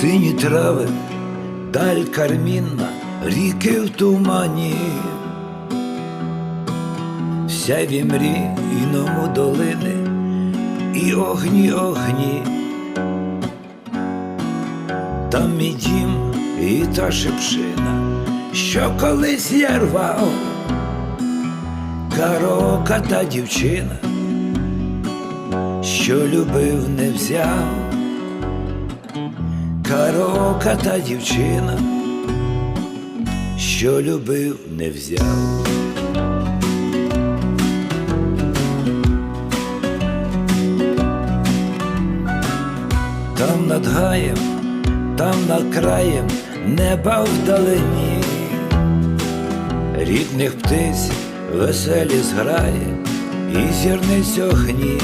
Сині трави, даль кармінна, ріки в тумані, сяві мрі іному долини, і огні, огні, там мій дім і та шипшина, що колись я рвав, карока та дівчина, що любив, не взяв. Карока та дівчина, що любив, не взяв. Там над гаєм, там над краєм неба вдалині, рідних птиць веселі зграє і зірниць огні.